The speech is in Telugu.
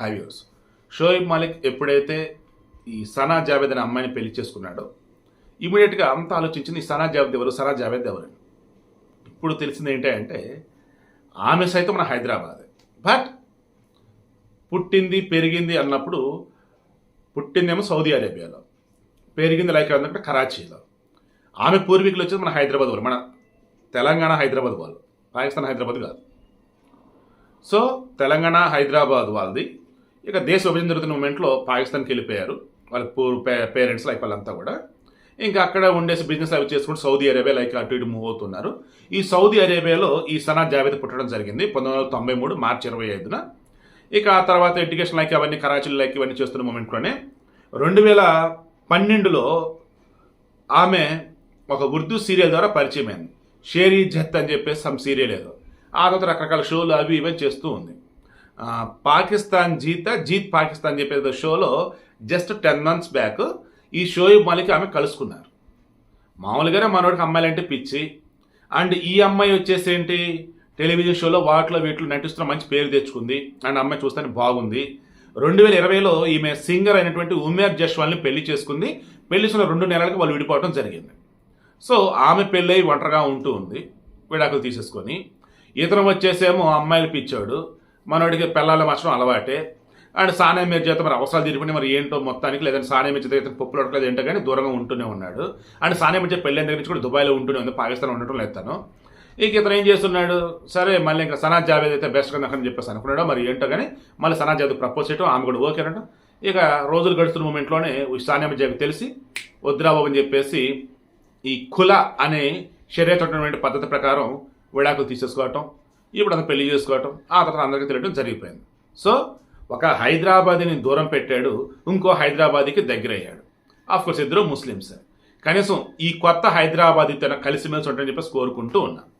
హైవ్యూస్ షోయిబ్ మాలిక్ ఎప్పుడైతే ఈ సనా జావేద్ అనే అమ్మాయిని పెళ్ళి చేసుకున్నాడో ఇమీడియట్గా అంత ఆలోచించింది సనా జావేద్ ఎవరు? సనా జావేద్ ఎవరు? ఇప్పుడు తెలిసింది ఏంటి అంటే ఆమె సైతం మన హైదరాబాద్. బట్ పుట్టింది పెరిగింది అన్నప్పుడు పుట్టిందేమో సౌదీ అరేబియాలో. పెరిగింది లైక్ అంటే కరాచీలో. ఆమె పూర్వీకులు వచ్చేది మన హైదరాబాద్ వాళ్ళు మన తెలంగాణ హైదరాబాద్ వాళ్ళు. పాకిస్తాన్ హైదరాబాద్ కాదు. సో తెలంగాణ హైదరాబాద్ వాళ్ళది ఇక దేశ విభజన జరుగుతున్న మూమెంట్లో పాకిస్తాన్కి వెళ్ళిపోయారు. వాళ్ళ పూర్ పేరెంట్స్ లైక్ వాళ్ళంతా కూడా. ఇంకా అక్కడ ఉండేసి బిజినెస్ అవి చేసుకుంటూ సౌదీ అరేబియా లైక్ అటు ఇటు మూవ్ అవుతున్నారు. ఈ సౌదీ అరేబియాలో ఈ సనా జావేద్ పుట్టడం జరిగింది పంతొమ్మిది వందల తొంభై మూడు మార్చి ఇరవై ఐదున. ఇక ఆ తర్వాత ఎడ్యుకేషన్ లైక్ అవన్నీ కరాచీలో లైక్ ఇవన్నీ చేస్తున్న మూమెంట్లోనే రెండు వేల పన్నెండులో ఆమె ఒక ఉర్దూ సీరియల్ ద్వారా పరిచయమైంది. షేరీ జత్ అని చెప్పేసి సమ్ సీరియల్ ఏదో. ఆ తర్వాత రకరకాల షోలు అవి ఇవన్నీ చేస్తూ ఉంది. పాకిస్తాన్ జీత జీత్ పాకిస్తాన్ చెప్పేది షోలో జస్ట్ టెన్ మంత్స్ బ్యాక్ ఈ షో మాలిక్ ఆమె కలుసుకున్నారు. మామూలుగానే మనోడికి అమ్మాయిలంటే పిచ్చి. అండ్ ఈ అమ్మాయి వచ్చేసి ఏంటి? టెలివిజన్ షోలో వాటిలో వీటిలో నటిస్తున్న మంచి పేరు తెచ్చుకుంది. అండ్ అమ్మాయి చూస్తే బాగుంది. రెండు వేల ఇరవైలో ఈమె సింగర్ అయినటువంటి ఉమేర్ జస్వాల్ని పెళ్ళి చేసుకుంది. పెళ్ళి చేసిన రెండు నెలలకు వాళ్ళు విడిపోవడం జరిగింది. సో ఆమె పెళ్ళై ఒంటరిగా ఉంటూ ఉంది. విడాకులు తీసేసుకొని. ఇతను వచ్చేసేమో అమ్మాయిలు పిచ్చాడు. మనోడికి పిల్లలు మచ్చడం అలవాటే. అండ్ సానే మీద చేత మరి అవసరాలు తీరుకుని మరి ఏంటో మొత్తానికి లేదంటే సానే మీద చేత పప్పులు అడగలేదు ఏంటో కానీ దూరంగా ఉంటూనే ఉన్నాడు. అండ్ సానే మీద పెళ్ళైన దగ్గర నుంచి కూడా దుబాయ్లో ఉంటూనే ఉంది. పాకిస్తాన్ ఉండటం లేదు తను. ఇక ఇతను ఏం చేస్తున్నాడు? సరే మళ్ళీ ఇంకా సనా జావేద్ అయితే బెస్ట్ కదా అని చెప్పేసి అనుకున్నాడు? మరి ఏంటో కానీ మళ్ళీ సనా జావేద్ ప్రపోజ్ చేయడం ఆమె కూడా ఓకే అనడం ఇక రోజులు గడుస్తున్న మూమెంట్లోనే సానియా జావేద్ తెలిసి వద్రాబాబు అని చెప్పేసి ఈ కుల అనే శరీర పద్ధతి ప్రకారం విడాకులు తీసేసుకోవటం. ఇప్పుడు అతను పెళ్ళి చేసుకోవటం ఆ తర్వాత అందరికీ తెలియడం జరిగిపోయింది. సో ఒక హైదరాబాద్ని దూరం పెట్టాడు ఇంకో హైదరాబాద్కి దగ్గర అయ్యాడు కోర్స్ ఇద్దరు ముస్లిమ్స్. కనీసం ఈ కొత్త హైదరాబాదీతో కలిసిమెలిసి ఉంటాడని చెప్పేసి కోరుకుంటూ ఉన్నాను